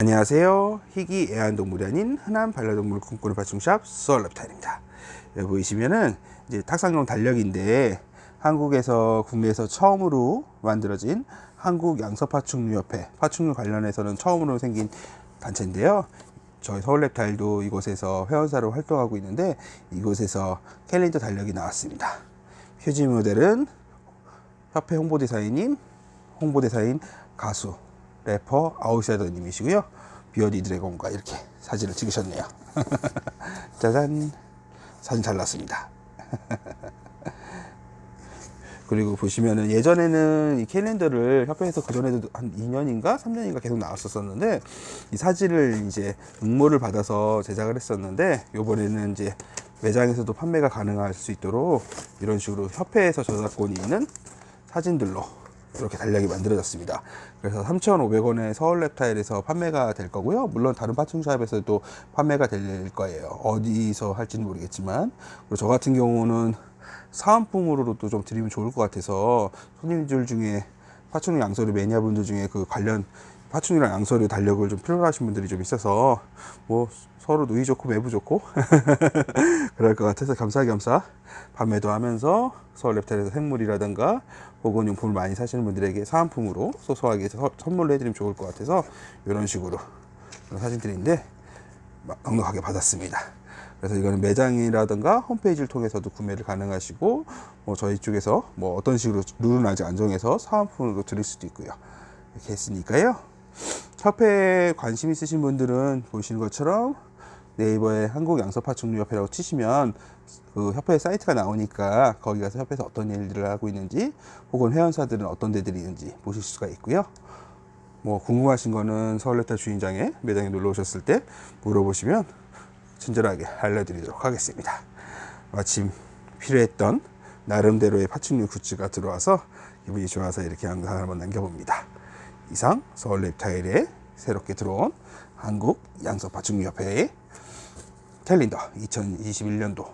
안녕하세요. 희귀 애완동물이 아닌 흔한 반려동물을 꿈꾸는 파충샵 수얼랩타입니다. 여기 보이시면은 이제 탁상용 달력인데 한국에서 국내에서 처음으로 만들어진 한국 양서파충류협회 파충류 관련해서는 처음으로 생긴 단체인데요. 저희 서울랩타일도 이곳에서 회원사로 활동하고 있는데 이곳에서 캘린더 달력이 나왔습니다. 표지 모델은 협회 홍보대사님, 홍보대사인 가수, 래퍼 아웃사이더님이시고요. 비어디 드래곤과 이렇게 사진을 찍으셨네요. 짜잔. 사진 잘 났습니다. 그리고 보시면은 예전에는 이 캘린더를 협회에서 그전에도 한 2년인가 3년인가 계속 나왔었었는데 이 사진을 이제 응모를 받아서 제작을 했었는데 요번에는 이제 매장에서도 판매가 가능할 수 있도록 이런 식으로 협회에서 저작권이 있는 사진들로 이렇게 달력이 만들어졌습니다. 그래서 3,500원에 서울 랩타일에서 판매가 될 거고요. 물론 다른 파충샵에서도 판매가 될 거예요. 어디서 할지는 모르겠지만. 그리고 저 같은 경우는 사은품으로도 좀 드리면 좋을 것 같아서 손님들 중에 파충류 양서류 매니아분들 중에 그 관련 파충류랑 양서류 달력을 좀 필요로 하신 분들이 좀 있어서 뭐 서로 누이 좋고 매부 좋고 그럴 것 같아서 겸사겸사 판매도 하면서 서울 랩텔에서 생물이라든가 보건 용품을 많이 사시는 분들에게 사은품으로 소소하게 서- 선물로 해드리면 좋을 것 같아서 이런 식으로 그런 사진들인데 막 넉넉하게 받았습니다. 그래서 이거는 매장이라든가 홈페이지를 통해서도 구매를 가능하시고 뭐 저희 쪽에서 뭐 어떤 식으로 룰은 아직 안 정해서 사은품으로 드릴 수도 있고요. 이렇게 했으니까요. 협회에 관심 있으신 분들은 보시는 것처럼 네이버에 한국 양서 파충류협회라고 치시면 그 협회 사이트가 나오니까 거기 가서 협회에서 어떤 일들을 하고 있는지 혹은 회원사들은 어떤 데들이 있는지 보실 수가 있고요. 뭐 궁금하신 거는 서울레타 주인장의 매장에 놀러 오셨을 때 물어보시면 친절하게 알려드리도록 하겠습니다. 마침 필요했던 나름대로의 파충류 굿즈가 들어와서 기분이 좋아서 이렇게 영상을 한번 남겨봅니다. 이상 서울 랩타일에 새롭게 들어온 한국 양서파충류협회의 캘린더 2021년도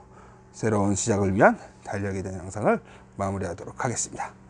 새로운 시작을 위한 달력에 대한 영상을 마무리하도록 하겠습니다.